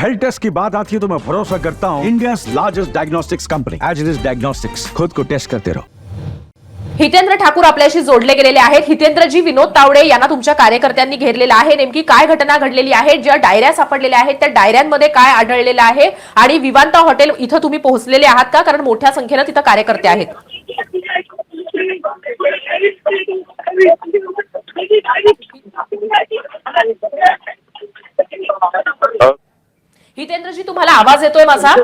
Health taste की बात आती है तो मैं भरोसा करता हूँ India largest diagnostics company as it is diagnostics खुद को टेस्ट करते रहो। हितेंद्र ठाकूर आपल्याशी जोडले गेलेले आहेत. हितेंद्रजी विनोद तावडे यांना तुमच्या कार्यकर्त्यांनी घेरलेलं आहे. नेमकी काय घटना घडलेली आहे? ज्या डायऱ्या सापडलेल्या आहेत त्या डायऱ्यांमध्ये काय आढळलेलं आहे? आणि विवांता हॉटेल इथं तुम्ही पोहोचलेले आहात का? कारण मोठ्या संख्येनं तिथं कार्यकर्ते आहेत. तुम्हाला आवाज येतोय माझा?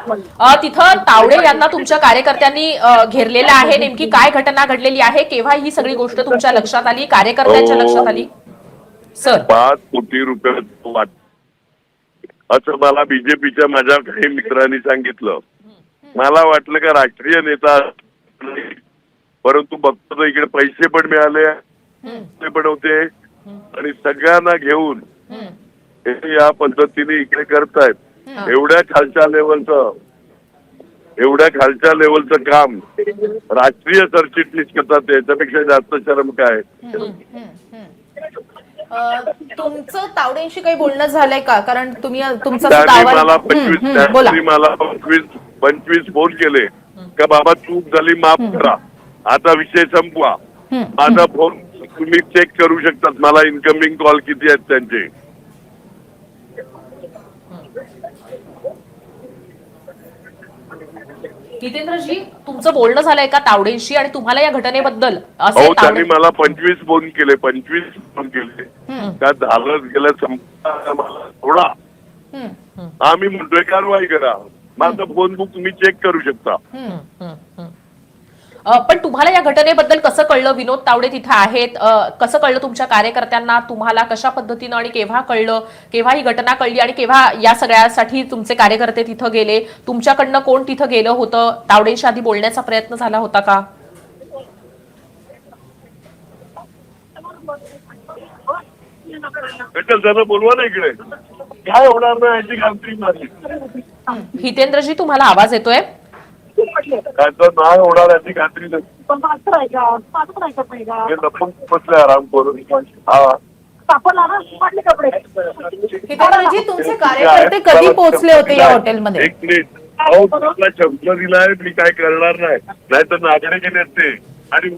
तिथं तावडे यांना तुमच्या कार्यकर्त्यांनी घेरलेलं आहे. नेमकी काय घटना घडलेली आहे? केव्हा ही सगळी गोष्ट तुमच्या लक्षात आली? कार्यकर्त्यांच्या हो. लक्षात आली? सर. पाच कोटी रुपये असं मला बीजेपीच्या माझ्या काही मित्रांनी सांगितलं. मला वाटलं का राष्ट्रीय नेता परंतु बघतो इकडे पैसे पण मिळाले पैसे पण होते. आणि सगळ्यांना घेऊन हे या पद्धतीने इकडे करतायत. एवढ्या खालच्या लेवलचं एवढ्या खालच्या लेवलचं काम राष्ट्रीय सरचिटणीस करतात याच्यापेक्षा जास्त शरम काय? तुमचं तावडेंशी काही बोलणं झालंय का? कारण तुम्ही तुमचा मला पंचवीस मला पंचवीस पंचवीस फोन केले. का बाबा चूक झाली माफ करा. आता विषय संपवा. माझा फोन तुम्ही चेक करू शकतात मला इन्कमिंग कॉल किती आहेत त्यांचे. हितेंद्रजी तुमचं बोलणं झालंय का तावडेंशी आणि तुम्हाला या घटनेबद्दल? असे अहो त्यांनी मला पंचवीस फोन केले पंचवीस फोन केले. का झालं गेलं संपला मला. थोडा हम्म, हम्म, आम्ही म्हणतोय कारवाई करा. माझा फोन बुक तुम्ही चेक करू शकता. हम्म, हम्म, हम्म. पण तुम्हाला या घटनेबद्दल कसं कळलं? विनोद तावडे तिथे आहेत. कसं कळलं तुमच्या कार्यकर्त्यांना? तुम्हाला कशा पद्धतीनं आणि केव्हा कळलं? केव्हा ही घटना कळली आणि केव्हा या सगळ्यासाठी तुमचे कार्यकर्ते तिथं गेले? तुमच्याकडनं कोण तिथं गेलं होतं? तावडेंशी आधी बोलण्याचा प्रयत्न झाला होता का? बोलवा ना इकडे. काय होणार हितेंद्रजी तुम्हाला आवाज येतोय? काय तर नाही होणार याची खात्री नाही पण आहे का? नाही का हे लपून बसले आराम करून. हा. सापडला ना? फाटले कपडे. हितेंद्रजी तुमचे कार्यकर्ते कधी पोहोचले होते या हॉटेलमध्ये? एक मिनिट. अहो मला शब्द दिलाय मी काय करणार नाही. नाही तर नागडे गेले असते आणि